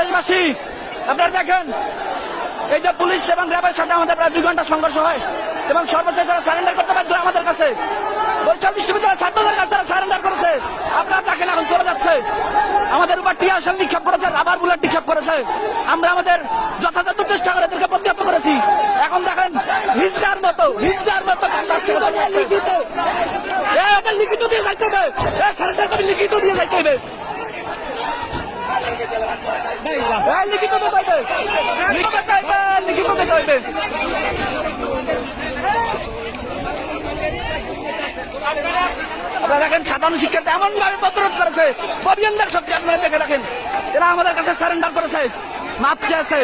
দেশবাসী আপনারা দেখেন, এই যে পুলিশ এবং র্যাবের সাথে আমাদের প্রায় দুই ঘণ্টা সংঘর্ষ হয় এবং সর্বশেষ তারা সারেন্ডার করতে বাধ্য আমাদের কাছে, বরিশাল বিশ্ববিদ্যালয়ের ছাত্রদের কাছে তারা সারেন্ডার করেছে, আপনারা দেখেন এখন চলে যাচ্ছে। আমাদের উপর টিয়া টিয়াশাল নিক্ষেপ করেছে রাবার বুলেট নিক্ষেপ করেছে। আমরা আমাদের যথাযথ চেষ্টা করে এদেরকে প্রত্যাপ্ত করেছি। এখন দেখেন, হিজড়ার মতো হিজড়ার মতো লিখিত দিয়ে যাইতে হবে। সারেন্ডার করে লিখিত দিয়ে যাইতে হবে। লিখিত দিতে লিখিত দিতে লিখিত হইবে আপনারা দেখেন সাধারণ শিক্ষার্থী এমন ভাবে প্রতিরোধ করেছে পবিয়নদের শক্তি আপনারা দেখে রাখেন এরা আমাদের কাছে সারেন্ডার করেছে মাপ চেয়েছে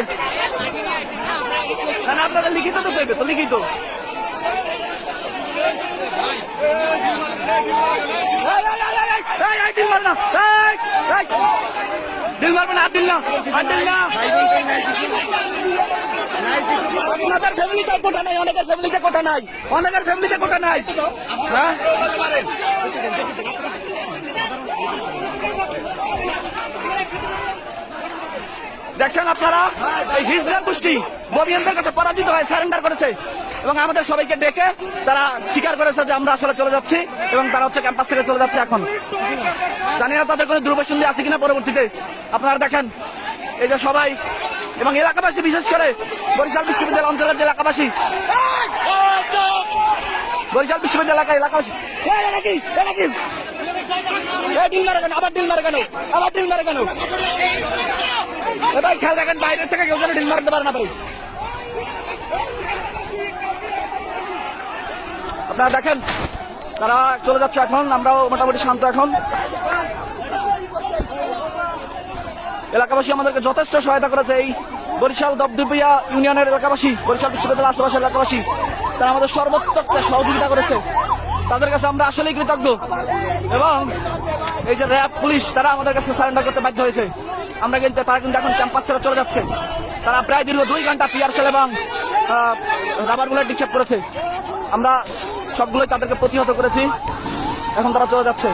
না, আপনাদের লিখিত দিতে হইবে তো লিখিত এই, এই, এই, এই, এই, এই, ডিল এই, এই। ডিল মারবে না আর না আর না আপনাদের ফ্যামিলিতে কোটা নাই, অনেকের ফ্যামিলিতে কোটা নাই, অনেকের ফ্যামিলিতে কোটা নাই। হ্যাঁ? দেখছেন আপনারা? এই হিজড়ার গোষ্ঠী ববিয়ানদের কাছে পরাজিত হয় সারেন্ডার করেছে এবং আমাদের সবাইকে ডেকে তারা স্বীকার করেছে যে আমরা আসলে চলে যাচ্ছি এবং তারা হচ্ছে ক্যাম্পাস থেকে চলে যাচ্ছে এখন। জানি না তাদের কোনো দুর্বসন্ধি আছে কিনা পরবর্তীতে। আপনারা দেখেন, এই যে সবাই এবং এলাকাবাসী বিশেষ করে বরিশাল বিশ্ববিদ্যালয় অঞ্চলের এলাকাবাসী। বরিশাল বিশ্ববিদ্যালয় এলাকা এলাকাবাসী ডিল কেন? আবার কেন? আবার কেন? খেয়াল বাইরের থেকে কেউ যেন ডিল মারতে পারে না আপনারা দেখেন, তারা চলে যাচ্ছে এখন, আমরাও মোটামুটি শান্ত এখন। এলাকাবাসী আমাদেরকে যথেষ্ট সহায়তা করেছে এই বরিশাল দবদুবিয়া ইউনিয়নের এলাকাবাসী, বরিশাল বিশ্ববিদ্যালয় আশেপাশের এলাকাবাসী। তারা আমাদের সর্বোত্তক সহযোগিতা করেছে। তাদের কাছে আমরা আসলেই কৃতজ্ঞ। এবং এই যে র্যাব, পুলিশ, তারা আমাদের কাছে সারেন্ডার করতে বাধ্য হয়েছে। আমরা কিন্তু, তারা কিন্তু এখন ক্যাম্পাস ছেড়ে চলে যাচ্ছে। তারা প্রায় দীর্ঘ দুই ঘণ্টা পিয়ারসেল এবং রাবার বুলেট নিক্ষেপ করেছে। আমরা সবগুলোই তাদেরকে প্রতিহত করেছি। এখন তারা চলে যাচ্ছে।